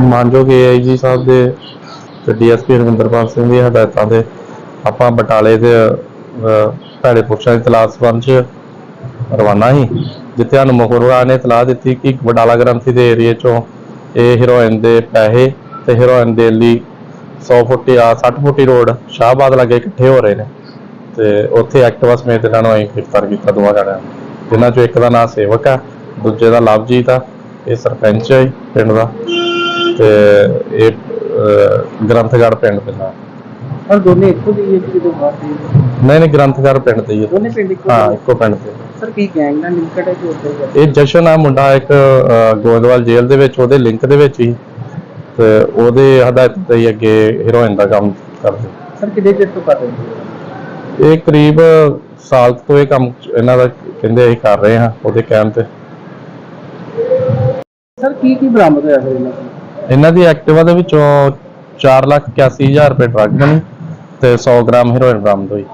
ਮਾਨਯੋਗ ਏਆਈਜੀ ਸਾਹਿਬ ਦੇ ਤੇ ਡੀਐਸਪੀ ਰਵਿੰਦਰਪਾਲ ਸਿੰਘ ਦੀ ਹਦਾਇਤਾਂ ਦੇ ਆਪਾਂ ਬਟਾਲੇ ਦੇ ਭੈੜੇ ਪੁਰਸ਼ਾਂ ਦੀ ਤਲਾਸ਼ ਸੰਬੰਧ 'ਚ ਰਵਾਨਾ ਸੀ, ਜਿੱਥੇ ਸਾਨੂੰ ਮੁਖਬਰਾਂ ਨੇ ਇਤਲਾਹ ਦਿੱਤੀ ਕਿ ਬਟਾਲਾ ਗ੍ਰੰਥੀ ਦੇ ਏਰੀਏ 'ਚੋਂ ਇਹ ਹੀਰੋਇਨ ਦੇ ਪੈਸੇ ਤੇ ਹੀਰੋਇਨ ਦੇ ਲਈ 100 ਫੁੱਟੀ ਆ 60 ਫੁੱਟੀ ਰੋਡ ਸ਼ਾਹਬਾਦ ਲਾਗੇ ਇਕੱਠੇ ਹੋ ਰਹੇ ਨੇ ਤੇ ਉੱਥੇ ਐਕਟਿਵਾ ਸਮੇਤ ਇਹਨਾਂ ਨੂੰ ਅਸੀਂ ਗ੍ਰਿਫਤਾਰ ਕੀਤਾ ਦੋਵਾਂ ਜਣਿਆਂ ਨੂੰ, ਜਿਨ੍ਹਾਂ 'ਚੋਂ ਇੱਕ ਦਾ ਨਾਮ ਸੇਵਕ ਆ, ਦੂਜੇ ਦਾ ਲਵਜੀਤ ਆ, ਇਹ ਸਰਪੰਚ ਹੈ ਜੀ, ਪਿੰਡ ਦਾ। ਤੇ ਇਹ ਅਹ, ਗ੍ਰੰਥਗੜ੍ਹ ਪਿੰਡ ਦਾ ਸਰ ਦੋਨੇ ਇੱਕੋ ਜਿਹੇ ਹੀ ਕਿਦੋਂ ਬਾਹਰ ਦੇ ਨਹੀਂ ਨਹੀਂ ਗ੍ਰੰਥਗੜ੍ਹ ਪਿੰਡ ਦੇ ਹੀ। ਦੋਨੇ ਪਿੰਡ ਇੱਕੋ ਹਾਂ ਜਿਹੇ? ਇੱਕੋ ਪਿੰਡ ਦੇ। ਸਰ ਕੀ ਗੈਂਗ ਨਾਲ ਲਿੰਕਡ ਹੈ ਕਿ ਉੱਥੇ ਹੀ ਹੈ? ਇਹ ਜਸ਼ਨ ਆ ਮੁੰਡਾ ਇੱਕ ਅਹ, ਗੋਇੰਦਵਾਲ ਜੇਲ੍ਹ ਦੇ ਵਿੱਚ ਉਹਦੇ ਲਿੰਕ ਦੇ ਵਿੱਚ ਹੀ। ਤੇ ਉਹਦੇ ਹਦਾਇਤ ਤੇ ਹੀ ਅੱਗੇ ਹੀਰੋਇਨ ਦਾ ਕੰਮ ਕਰਦੇ। ਸਰ ਕਿੰਨੇ ਚਿਰ ਤੋਂ ਕਰ ਰਹੇ ਹੋ ਇਹ ਕਰੀਬ ਸਾਲ ਕੁ ਤੋਂ ਇਹ ਕੰਮ ਇਹਨਾਂ ਦਾ ਕਹਿੰਦੇ ਅਸੀਂ ਕਰ ਰਹੇ ਹਾਂ ਉਹਦੇ ਕਹਿਣ ਤੇ। ਸਰ ਕੀ ਕੀ ਬਰਾਮਦ ਹੋਇਆ ਸਰ ਇਹਨਾਂ ਤੋਂ? ਇਹਨਾਂ ਦੀ ਐਕਟਿਵਾ ਦੇ ਵਿੱਚੋਂ 481000 ਰੁਪਏ ਡਰੱਗ ਬਣੀ ਤੇ 100 ਗ੍ਰਾਮ ਹੀਰੋਇਨ ਬਰਾਮਦ ਹੋਈ।